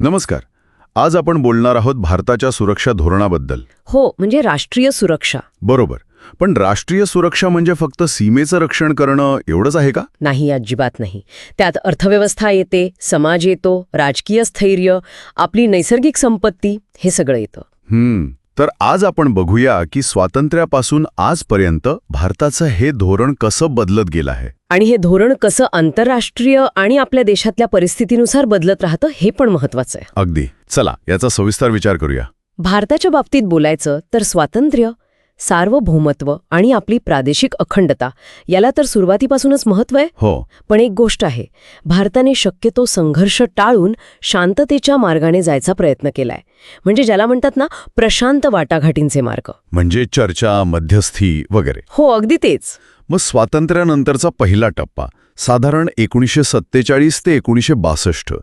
नमस्कार. आज आपण बोलणार आहोत भारताच्या सुरक्षा धोरणाबद्दल. हो म्हणजे राष्ट्रीय सुरक्षा. बरोबर. पण राष्ट्रीय सुरक्षा म्हणजे फक्त सीमेचं रक्षण करणं एवढंच आहे का? नाही अजिबात नाही. त्यात अर्थव्यवस्था येते समाज येतो राजकीय स्थैर्य आपली नैसर्गिक संपत्ती हे सगळं येतं. हम्म. तर आज आपण बघूया की स्वातंत्र्यापासून आजपर्यंत भारताचं हे धोरण कसं बदलत गेलं आहे. आणि हे धोरण कसं आंतरराष्ट्रीय आणि आपल्या देशातल्या परिस्थितीनुसार बदलत राहतं हे पण महत्वाचं आहे. अगदी. चला याचा सविस्तर विचार करूया. भारताच्या बाबतीत बोलायचं तर स्वातंत्र्य सार्वभौमत्व आणि आपली प्रादेशिक अखंडता याला तर सुरुवातीपासूनच महत्त्व आहे. हो. पण एक गोष्ट आहे भारताने शक्यतो संघर्ष टाळून शांततेच्या मार्गाने जायचा प्रयत्न केलाय. म्हणजे ज्याला म्हणतात ना प्रशांत वाटाघाटींचे मार्ग. म्हणजे चर्चा मध्यस्थी वगैरे. हो अगदी तेच. मग स्वातंत्र्यानंतरचा पहिला टप्पा साधारण एकोणीसशे सत्तेचाळीस ते एकोणीसशे बासष्ट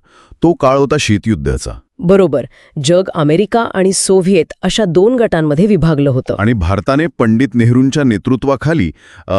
तो काळ होता शीतयुद्धाचा. बरोबर. जग अमेरिका आणि सोव्हिएत अशा दोन गटांमध्ये विभागलं होतं. आणि भारताने पंडित नेहरूंच्या नेतृत्वाखाली अ,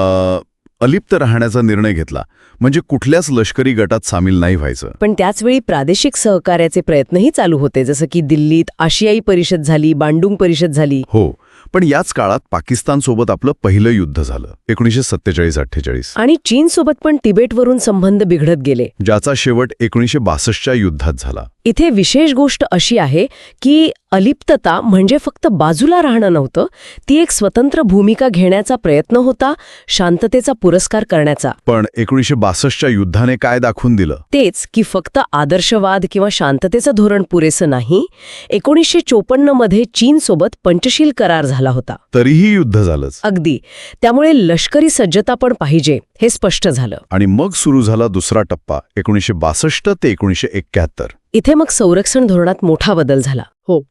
अलिप्त राहण्याचा निर्णय घेतला. म्हणजे कुठल्याच लष्करी गटात सामील नाही व्हायचं. पण त्याचवेळी प्रादेशिक सहकार्याचे प्रयत्नही चालू होते. जसं की दिल्लीत आशियाई परिषद झाली बांडुंग परिषद झाली. हो. पण याच काळात पाकिस्तानसोबत आपलं पहिलं युद्ध झालं. एकोणीसशे सत्तेचाळीस अठ्ठेचाळीस. आणि चीनसोबत पण तिबेटवरून संबंध बिघडत गेले. ज्याचा शेवट एकोणीसशे बासष्टच्या युद्धात झाला. इथे विशेष गोष्ट अशी आहे की अलिप्तता म्हणजे फक्त बाजूला राहणं नव्हतं. ती एक स्वतंत्र भूमिका घेण्याचा प्रयत्न होता शांततेचा पुरस्कार करण्याचा. पण एकोणीसशे बासष्टच्या युद्धाने काय दाखवून दिलं? तेच की फक्त आदर्शवाद किंवा शांततेचं धोरण पुरेसं नाही एकोणीसशे चोपन्नमध्ये चीनसोबत पंचशील करार झाला होता. तरीही युद्ध झालंच. अगदी. त्यामुळे लष्करी सज्जता पण पाहिजे हे स्पष्ट झालं. आणि मग सुरू झाला दुसरा टप्पा एकोणीसशे बासष्ट ते एकोणीसशे एक्क्याहत्तर इथे मग संरक्षण धोरणात मोठा बदल झाला. हो.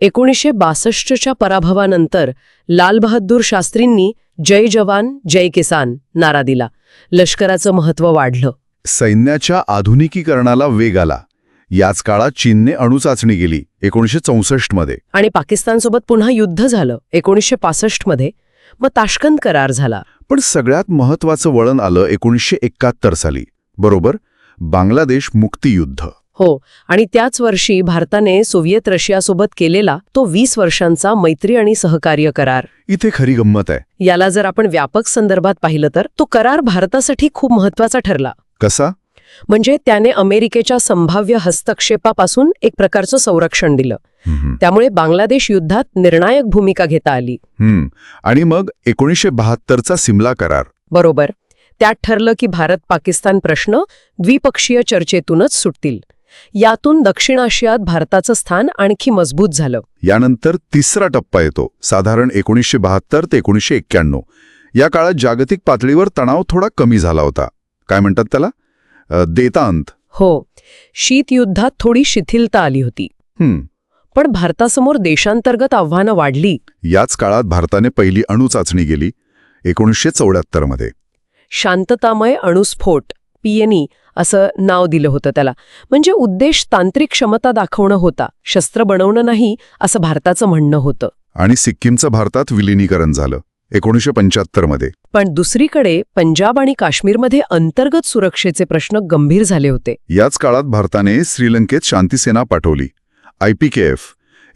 एकोणीसशे बासष्टच्या पराभवानंतर लालबहादूर शास्त्रींनी जय जवान जय किसान नारा दिला. लष्कराचं महत्त्व वाढलं. सैन्याच्या आधुनिकीकरणाला वेग आला. याच काळात चीनने अणुचाचणी केली एकोणीसशे चौसष्टमध्ये. आणि पाकिस्तानसोबत पुन्हा युद्ध झालं एकोणीसशे पासष्टमध्ये. मग ताशकंद करार झाला. पण सगळ्यात महत्वाचं वळण आलं एकोणीसशे एकाहत्तर साली. बरोबर? बांगलादेश मुक्तीयुद्ध. हो आणि त्याच वर्षी भारताने सोव्हिएत रशियासोबत केलेला तो वीस वर्षांचा मैत्री आणि सहकार्य करार. इथे खरी गंमत आहे. याला जर आपण व्यापक संदर्भात पाहिलं तर तो करार भारतासाठी खूप महत्त्वाचा ठरला. कसा? म्हणजे त्याने अमेरिकेच्या संभाव्य हस्तक्षेपापासून एक प्रकारचं संरक्षण दिलं. त्यामुळे बांगलादेश युद्धात निर्णायक भूमिका घेता आली. आणि मग एकोणीसशे बहात्तरचा सिमला करार. बरोबर. त्यात ठरलं की भारत पाकिस्तान प्रश्न द्विपक्षीय चर्चेतूनच सुटतील. यातून दक्षिण आशियात भारताचं स्थान आणखी मजबूत झालं. यानंतर तिसरा टप्पा येतो. साधारण एकोणीसशे बहात्तर ते एकोणीसशे एक्क्याण्णव. या काळात जागतिक पातळीवर तणाव थोडा कमी झाला होता. काय म्हणतात त्याला? देतांत. हो. शीतयुद्धात थोडी शिथिलता आली होती. हम्म. पण भारतासमोर देशांतर्गत आव्हानं वाढली. याच काळात भारताने पहिली अणुचाचणी गेली एकोणीसशे चौऱ्याहत्तरमध्ये. शांततामय अणुस्फोट. पीएनई असं नाव दिलं होतं त्याला. म्हणजे उद्देश तांत्रिक क्षमता दाखवणं होता शस्त्र बनवणं नाही असं भारताचं म्हणणं होतं. आणि सिक्कीमचं भारतात विलिनीकरण झालं एकोणीसशे पंच्याहत्तरमध्ये पण दुसरीकडे पंजाब आणि काश्मीरमध्ये अंतर्गत सुरक्षेचे प्रश्न गंभीर झाले होते. याच काळात भारताने श्रीलंकेत शांतीसेना पाठवली. आयपीकेएफ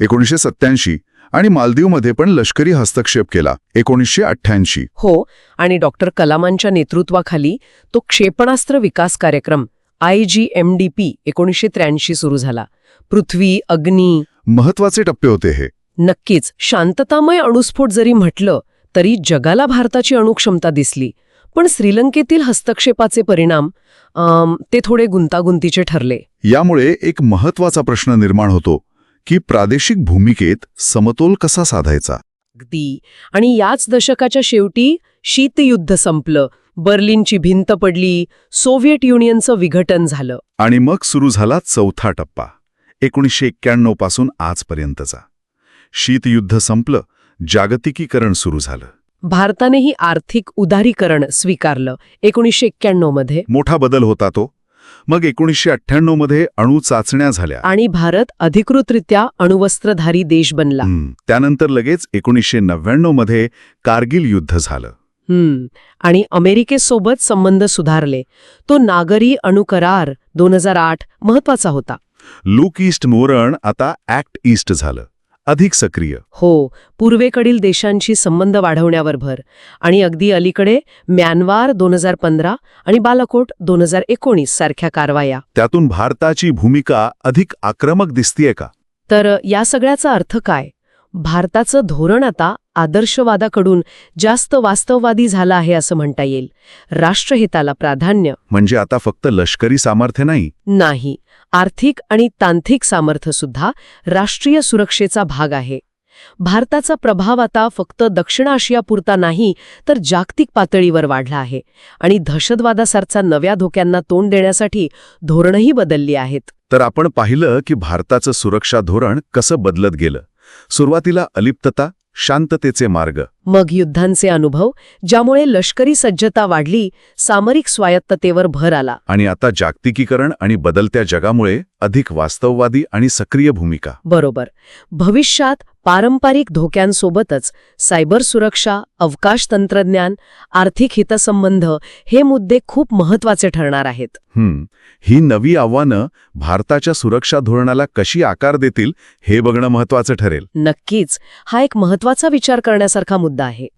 एकोणीसशे सत्याऐंशी आणि मालदीवमध्ये पण लष्करी हस्तक्षेप केला एकोणीसशे अठ्ठ्याऐंशी. हो आणि डॉक्टर कलामांच्या नेतृत्वाखाली तो क्षेपणास्त्र विकास कार्यक्रम I G M D P एकोणीसशे त्र्याऐंशी सुरू झाला. पृथ्वी अग्नी. महत्त्वाचे टप्पे होते हे. नक्कीच शांततामय अणुस्फोट जरी म्हटलं तरी जगाला भारताची अणुक्षमता दिसली. पण श्रीलंकेतील हस्तक्षेपाचे परिणाम ते थोडे गुंतागुंतीचे ठरले. यामुळे एक महत्त्वाचा प्रश्न निर्माण होतो. की प्रादेशिक भूमिकेत समतोल कसा साधायचा? अगदी. आणि याच दशकाच्या शेवटी शीतयुद्ध संपलं. बर्लिनची भिंत पडली सोव्हिएट युनियनचं विघटन झालं. आणि मग सुरू झाला चौथा टप्पा एकोणीसशे एक्क्याण्णवपासून आजपर्यंतचा. शीतयुद्ध संपलं जागतिकीकरण सुरू झालं. भारतानेही आर्थिक उदारीकरण स्वीकारलं एकोणीसशे एक्क्याण्णवमध्ये मोठा बदल होता तो. मग एकोणीसशे अठ्ठ्याण्णवमध्ये अणू चाचण्या झाल्या. आणि भारत अधिकृतरित्या अणुवस्त्रधारी देश बनला. त्यानंतर लगेच एकोणीसशे नव्याण्णवमध्ये कारगिल युद्ध झालं. हम्म आणि अमेरिकेसोबत संबंध सुधारले. तो नागरी अणुकरार दोन हजार आठ महत्त्वाचा होता. लुक ईस्ट मोरण आता ॲक्ट ईस्ट झालं. अधिक सक्रिय. हो पूर्वेकडील देशांशी संबंध वाढवण्यावर भर. आणि अगदी अलीकडे म्यानवार दोन हजार पंधरा आणि बालाकोट दोन हजार एकोणीस सारख्या कारवाया. त्यातून भारताची भूमिका अधिक आक्रमक दिसतीये का? तर या सगळ्याचा अर्थ काय? भारताचं धोरण आता आदर्शवादाकडून जास्त वास्तववादी झालं आहे असं म्हणता येईल. राष्ट्रहिताला प्राधान्य. म्हणजे आता फक्त लष्करी सामर्थ्य नाही? नाही. आर्थिक आणि तांत्रिक सामर्थ्यसुद्धा राष्ट्रीय सुरक्षेचा भाग आहे. भारताचा प्रभाव आता फक्त दक्षिण आशियापुरता नाही तर जागतिक पातळीवर वाढला आहे आणि दहशतवादासारख्या नव्या धोक्यांना तोंड देण्यासाठी धोरणही बदलली आहेत. तर आपण पाहिलं की भारताचं सुरक्षा धोरण कसं बदलत गेलं. सुरुवातीला अलिप्तता शांततेचे मार्ग. मग युद्धांचे अनुभव ज्यामुळे लष्करी सज्जता वाढली सामरिक स्वायत्ततेवर भर आला. आणि आता जागतिकीकरण आणि बदलत्या जगामुळे अधिक वास्तववादी आणि सक्रिय भूमिका. बरोबर. भविष्यात पारंपरिक धोक्यांसोबतच सायबर सुरक्षा अवकाश तंत्रज्ञान आर्थिक हितसंबंध हे मुद्दे खूप महत्त्वाचे ठरणार आहेत. हं, ही नवी आव्हानं भारताच्या सुरक्षा धोरणाला कशी आकार देतील हे बघणं महत्वाचं ठरेल. नक्कीच. हा एक महत्त्वाचा विचार करण्यासारखा मुद्दा आहे.